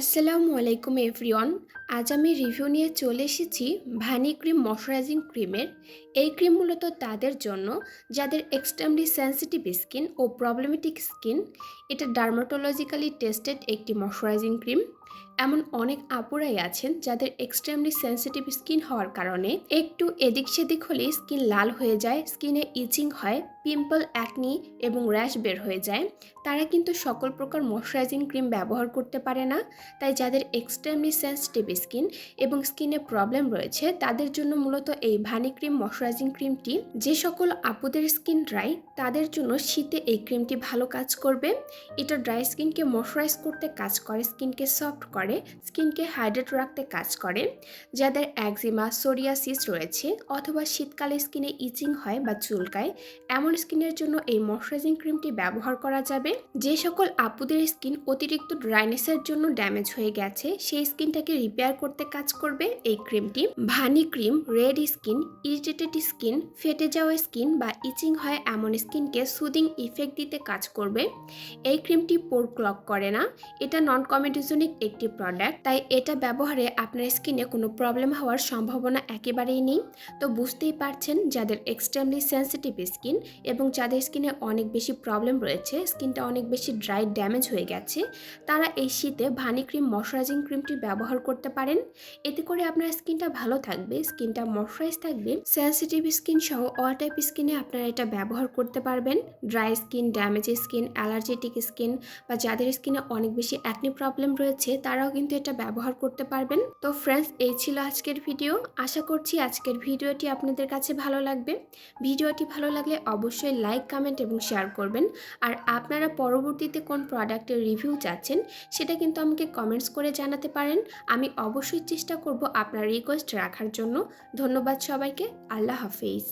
আসসালামু আলাইকুম এভরিওয়ান। আজ আমি রিভিউ নিয়ে চলে এসেছি ভানি ক্রিম ময়শ্চারাইজিং ক্রিমের। এই ক্রিম মূলত তাদের জন্য, যাদের এক্সট্রিমলি সেন্সিটিভ স্কিন ও প্রবলেমেটিক স্কিন। এটা ডার্মাটোলজিক্যালি টেস্টেড একটি ময়শ্চারাইজিং ক্রিম। এমন অনেক আপুরাই আছেন যাদের এক্সট্রিমলি সেন্সিটিভ স্কিন হওয়ার কারণে একটু এদিক সেদিক হলে স্কিন লাল হয়ে যায় স্কিনে ইচিং হয় পিম্পল অ্যাকনি এবং র্যাশ বের হয়ে যায়। তারা কিন্তু সকল প্রকার ময়শ্চারাইজিং ক্রিম ব্যবহার করতে পারে না। তাই যাদের এক্সট্রিমলি সেন্সিটিভ স্কিন এবং স্কিনে প্রবলেম রয়েছে, তাদের জন্য মূলত এই ভানি ক্রিম ময়শ্চারাইজিং ক্রিমটি যে সকল আপুদের স্কিন ড্রাই তাদের জন্য শীতে এই ক্রিমটি ভালো কাজ করবে। এটা ড্রাই স্কিনকে ময়শ্চারাইজ করতে কাজ করে স্কিনকে সফট করে। স্কিনকে হাইড্রেট রাখতে কাজ করে, যাদের অ্যাকজিমা সোরিয়াসিস রয়েছে অথবা শীতকালে স্কিনে ইচিং হয় বা চুলকায়, এমন স্কিনের জন্য এই ময়শ্চারাইজিং ক্রিমটি ব্যবহার করা যাবে। যে সকল আপুদের স্কিন অতিরিক্ত ড্রাইনেসের জন্য ড্যামেজ হয়ে গেছে, সেই স্কিনটাকে রিপেয়ার করতে কাজ করবে এই ক্রিমটি। ভানি cream, red skin, irritated skin, ফেটে যাওয়া স্কিন বা ইচিং হয় এমন স্কিনকে সুদিং ইফেক্ট দিতে কাজ করবে। এই ক্রিমটি পোর ক্লক করে না। এটা নন কমেডিজনিক একটি প্রোডাক্ট তাই এটা ব্যবহারে আপনার স্কিনে কোনো প্রবলেম হওয়ার সম্ভাবনা একেবারেই নেই। তো বুঝতেই পারছেন, যাদের এক্সট্রিমলি সেন্সিটিভ স্কিন এবং যাদের স্কিনে অনেক বেশি প্রবলেম রয়েছে স্কিনটা অনেক বেশি ড্রাই ড্যামেজ হয়ে গেছে, তারা এই শীতে ভানি ক্রিম ময়শ্চারাইজিং ক্রিমটি ব্যবহার করতে পারেন। এতে করে আপনার স্কিনটা ভালো থাকবে স্কিনটা ময়শ্চারাইজ থাকবে। সেন্সিটিভ স্কিন সহ অল টাইপ স্কিনে আপনারা এটা ব্যবহার করতে পারবেন। Dry skin damage skin allergetic skin বা যাদের স্কিনে অনেক বেশি অ্যাকনি প্রবলেম রয়েছে তারাও কিন্তু এটা ব্যবহার করতে পারবেন। তো ফ্রেন্ডস এই ছিল আজকের ভিডিও আশা করছি আজকের ভিডিওটি আপনাদের কাছে ভালো লাগবে। ভিডিওটি ভালো লাগলে অবশ্যই লাইক কমেন্ট এবং শেয়ার করবেন। আর আপনারা পরবর্তীতে কোন প্রোডাক্টের রিভিউ চাচ্ছেন, সেটা কিন্তু আমাকে কমেন্টস করে জানাতে পারেন। আমি অবশ্যই চেষ্টা করব আপনার রিকোয়েস্ট রাখার জন্য। ধন্যবাদ সবাইকে। আল্লাহ হাফিজ।